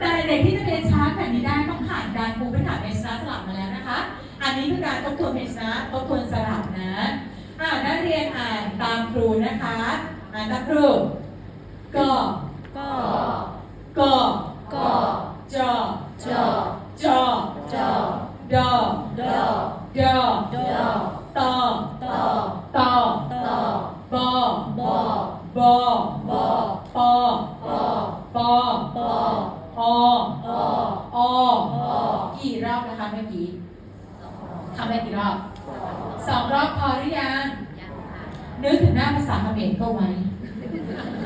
แต่เด็กที่จะเรียนช้าแบบนี้ได้ต้องผ่านการปูพื้นฐานเพชนะสลับมาแล้วนะคะ อันนี้คือการทบทวนเพชรนะทบทวนสลับนะอ่านักเรียนอ่านตามครูนะคะ อ่านตามครูก็ก็ก็ ก็ จอ จอ จอ จอ ดอ ดอ ดอ ดอ ตอ ตอ ตอ ตอบ อ บอบ อ บอ ปอ ปอ ปอ ปอ อ อ อ อ กี่รอบนะคะเมื่อกี้ทำ ได้กี่รอบสองรอบพอหรือยังนึกถึงหน้าภาษาเขมรก็ไว้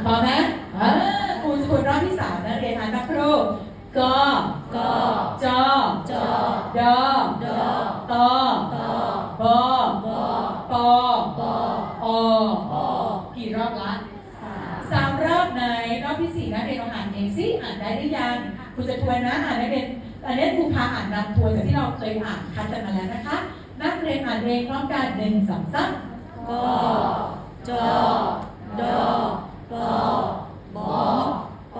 พอไหมเออครูจะคุณรอบที่สามนะเรียนอ่านนักครูกก็จอจอดดตอตอบอบอปอปอออกี่รอบละสามรอบในรอบที่สี่นักเรียนองอ่านเองสิอ่านได้หรือยังครูจะทวนนะอ่านนักเรียน อันนี้ครูพาอ่านนำทวนจากที่เราเคยอ่านคัดกันมาแล้วนะคะ นักเรียนอ่านเองพร้อมกันหนึ่งสองสามก็จอดอปอบอป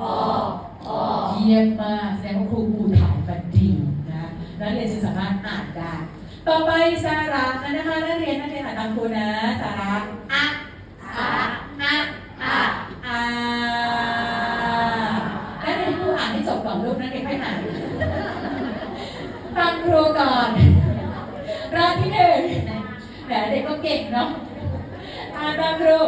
ออเยี่ยมมากแสดงว่าครูครูถ่ายมันดีนะนักเรียนจึงสามารถอ่านได้ ต่อไปสาระนะคะนักเรียนนักเรียนอ่านตามครูนะสาระอะอะ อะ อะ อ่านักเรียนให้ครูอ่านให้จบก่อนลูกนักเรียนค่อยอ่านฟังครูก่อนรอบที่หนึ่งแหม เก่งเนาะอ่านตามครู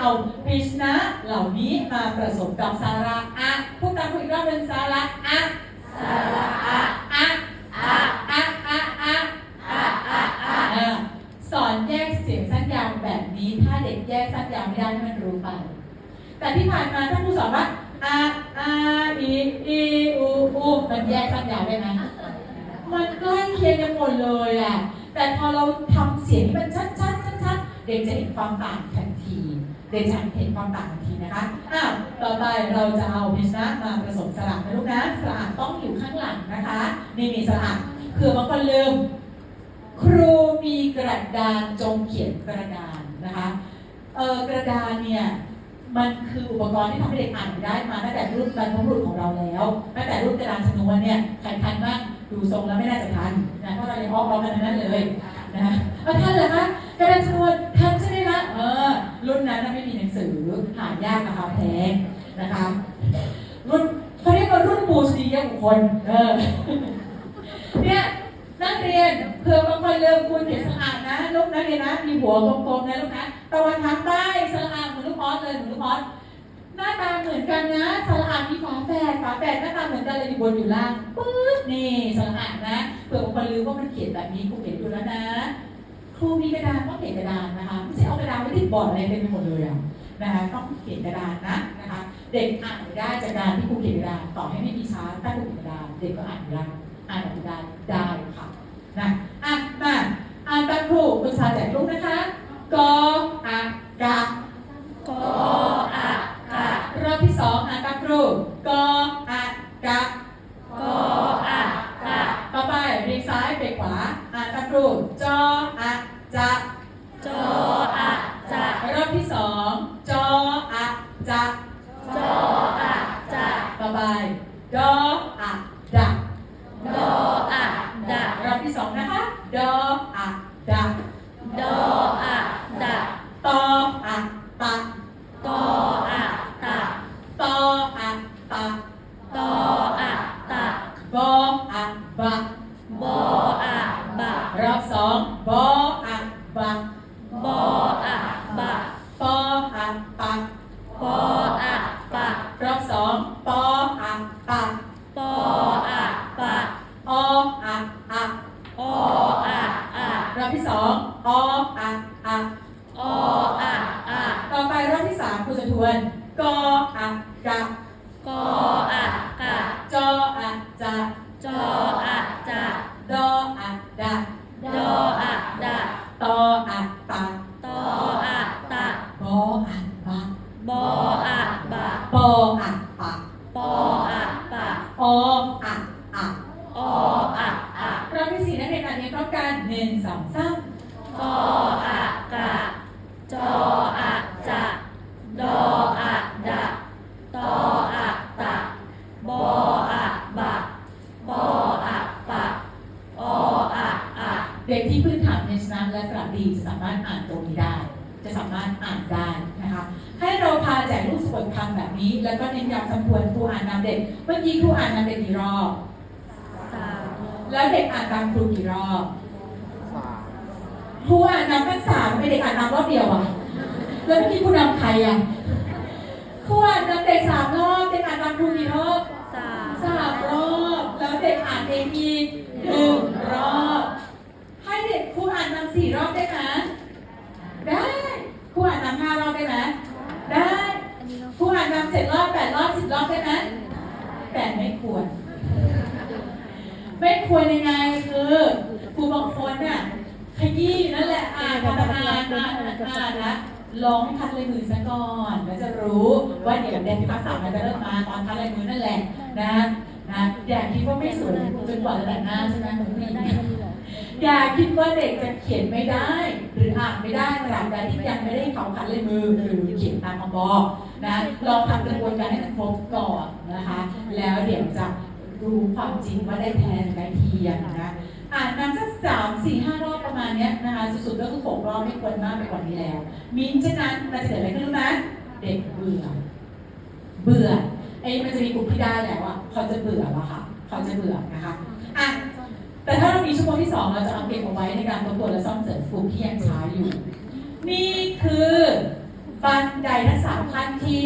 เรียนเอาพริชนะเหล่านี้มาผสมกับสาระอะพูดตามครูอีกรอบหนึ่งสาระอะสระอะอะอะอะอะอะอะอะอะอ่าสอนแยกเสียงสั้นยาวแบบนี้ ถ้าเด็กแยกสั้นยาวไม่ได้ให้มันรู้ไป แต่ที่ผ่านมาถ้าครูสอนว่าอะอาอีอีอูอูมันแยกสั้นยาวได้ไหมมันใกล้เคียงกันหมดเลยอะแต่พอเราทำเสียงที่มันชัดชัดชัดชัดๆเด็กจะเห็นความต่างทันที เด็กจะเห็นความต่างทันทีนะคะอ้าวต่อไปเราจะเอาพิชนะมาผสมสระนะลูกนะสระต้องอยู่ข้างหลังนะคะนี่มีสระเผื่อบางคนลืม ครูมีกระดานจงเขียนกระดานนะคะเออกระดานเนี่ยมันคืออุปกรณ์ที่ทำให้เด็กอ่านได้มาตั้งแต่รุ่นบรรพบุรุษของเราแล้วตั้งแต่รุ่นกระดานชนวนเนี่ยใครทันบ้างดูทรงแล้วไม่น่าจะทันนะเพราะเรายังอ้อมกันนั้นเลยนะเอาทันเหรอคะ กระดานชนวนทันใช่ไหมคะเออ รุ่นนั้นไม่มีหนังสือหายากราคาแพงนะคะ รุ่นเขาเรียกว่ารุ่นปูชนียบุคคลเออเนี่ยนักเรียนเผื่อบางคนเริ่มคุณเขียนสะอาดนะลูกนักเรียนนะมีหัวกลมๆนะลูกนะตะวันทางใต้สะอาดเหมือนลูกออสเลยเหมือนลูกออสหน้าตาเหมือนกันนะสะอาดมีฝาแฝดฝาแฝดหน้าตาเหมือนกันเลยอยู่บนอยู่ล่างปึ๊บนี่สะอาดนะเผื่อบางคนลืมว่ามันเขียนแบบนี้ครูเขียนอยู่แล้วนะ ครูมีกระดานต้องเขียนกระดานนะคะไม่ใช่เอากระดานไปติดบอร์ดอะไรเต็มไปหมดเลยอะนะคะต้องเขียนกระดานนะนะคะ เด็กอ่านได้จากการที่ครูเขียนกระดานต่อให้ไม่มีชาร์ตถ้าครูเขียนกระดานเด็กก็อ่านได้อ่านออกไม่ได้ได้ค่ะนะอะมาอ่านตามครูคุณชาแจกลูกนะคะกออากา บออะบะบออะบะปออะปะปออะปะรอบสองปออะปะปออะปะออะอะออะอะรอบที่สองออะอะออะอะต่อไปรอบที่สามคุณจะทวนกออะกะกออะกะจออะจะจออะจะดออะดะดอ ตออัตตะตออะตะบออัตตะบออะบะปออัตตะปออะปะออะอะออะอะรอบที่สี่นักเรียนอ่านเรียนพร้อมกันหนึ่งสองสามปออะกะ จออะจะ ดออะดะ ตออะตะ บออะบะ ปออะปะ ออะอะ เด็กที่พื้นฐานในชนะและสระดีจะสามารถอ่านตรงนี้ได้ จะสามารถอ่านได้นะคะให้เราพาแจกลูกสะกดคำแบบนี้ แล้วก็เน้นย้ำคำทวนครูอ่านนำเด็กเมื่อกี้ครูอ่านนำเด็กกี่รอบสามแล้วเด็กอ่านตามครูกี่รอบครูอ่านนำกันสามไม่เด็กอ่านนำรอบเดียวอะแล้วเมื่อกี้ครูนำใครอะครูอ่านนำเด็กสามรอบเด็กอ่านตามครูกี่รอบสามสามรอบแล้วเด็กอ่านเองอีกหนึ่งรอบ ให้เด็กครูอ่านนำสี่รอบได้ไหมได้ครูอ่านนำห้ารอบได้ไหมได้ อันนี้เรา ครูอ่านนำเจ็ดรอบแปดรอบสิบรอบได้ไหมแต่ไม่ ควร ไม่ควรยังไงคือครูบางคนน่ะขยี้นั่นแหละอ่านอ่านอ่านอ่านอ่านอ่านนะร้องคัดลายมือซะก่อนแล้วจะรู้ว่าเดี๋ยวเด็กที่ภาษามันจะเริ่มมาตอนคัดลายมือนั่นแหละนะนะอย่าคิดว่าไม่สวยจนกว่าจะแต่งหน้าใช่ไหมคุณผู้หญิงได้อันนี้เหรออย่าคิดว่าเด็กจะเขียนไม่ได้ หรืออ่านไม่ได้ตราบใดที่ยังไม่ได้เขาคัดลายมือหรือเขียนตามคำบอกนะลองทำกระบวนการให้มันครบก่อนนะคะ แล้วเดี๋ยวจะรู้ความจริงว่าได้แทนได้เทียมนะอ่านนำสักสามสี่ห้ารอบประมาณเนี้ยนะคะสุดๆก็คือหกรอบไม่ควรมากไปกว่านี้แล้ว มินฉะนั้นมันจะเกิดอะไรขึ้นรู้ไหมเด็กเบื่อ เบื่อไอ้มันจะมีกลุ่มที่ได้แล้วอะเขาจะเบื่อแล้วค่ะเขาจะเบื่อนะคะอะแต่ถ้าเรามีชั่วโมงที่2เราจะเอาเก็บเอาไว้ในการทบทวนและซ่อมเสริมกลุ่มที่ยังช้าอยู่ นี่คือบันไดทั้งสามขั้นที่